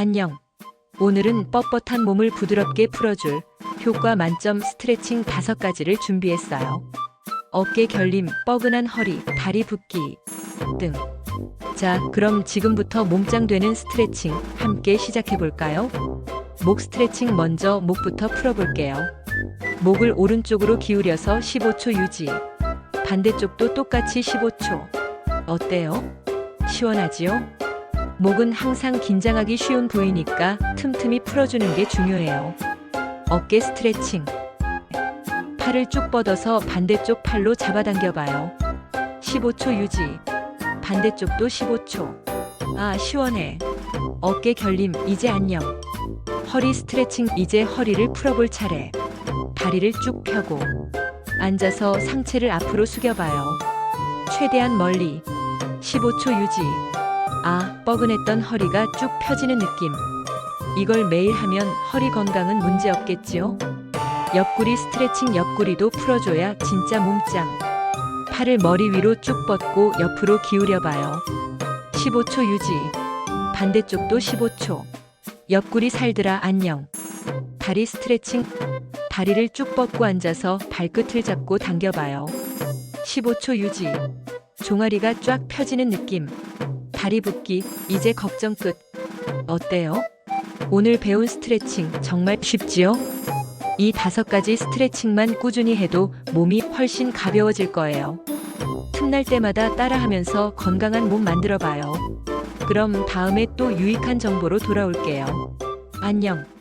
안녕. 오늘은 뻣뻣한 몸을 부드럽게 풀어줄 효과 만점 스트레칭 다섯 가지를 준비했어요. 어깨 결림, 뻐근한 허리, 다리 붓기 등. 자, 그럼 지금부터 몸짱 되는 스트레칭 함께 시작해 볼까요? 목 스트레칭 먼저 목부터 풀어볼게요. 목을 오른쪽으로 기울여서 15초 유지. 반대쪽도 똑같이 15초. 어때요? 시원하지요? 목은 항상 긴장하기 쉬운 부위니까 틈틈이 풀어주는 게 중요해요. 어깨 스트레칭. 팔을 쭉 뻗어서 반대쪽 팔로 잡아당겨봐요. 15초 유지. 반대쪽도 15초. 아, 시원해. 어깨 결림, 이제 안녕. 허리 스트레칭, 이제 허리를 풀어볼 차례. 다리를 쭉 펴고. 앉아서 상체를 앞으로 숙여봐요. 최대한 멀리. 15초 유지. 아, 뻐근했던 허리가 쭉 펴지는 느낌. 이걸 매일 하면 허리 건강은 문제 없겠지요? 옆구리 스트레칭 옆구리도 풀어줘야 진짜 몸짱. 팔을 머리 위로 쭉 뻗고 옆으로 기울여 봐요. 15초 유지. 반대쪽도 15초. 옆구리 살들아 안녕. 다리 스트레칭. 다리를 쭉 뻗고 앉아서 발끝을 잡고 당겨봐요. 15초 유지. 종아리가 쫙 펴지는 느낌. 다리 붓기, 이제 걱정 끝. 어때요? 오늘 배운 스트레칭 정말 쉽지요? 이 다섯 가지 스트레칭만 꾸준히 해도 몸이 훨씬 가벼워질 거예요. 틈날 때마다 따라하면서 건강한 몸 만들어 봐요. 그럼 다음에 또 유익한 정보로 돌아올게요. 안녕.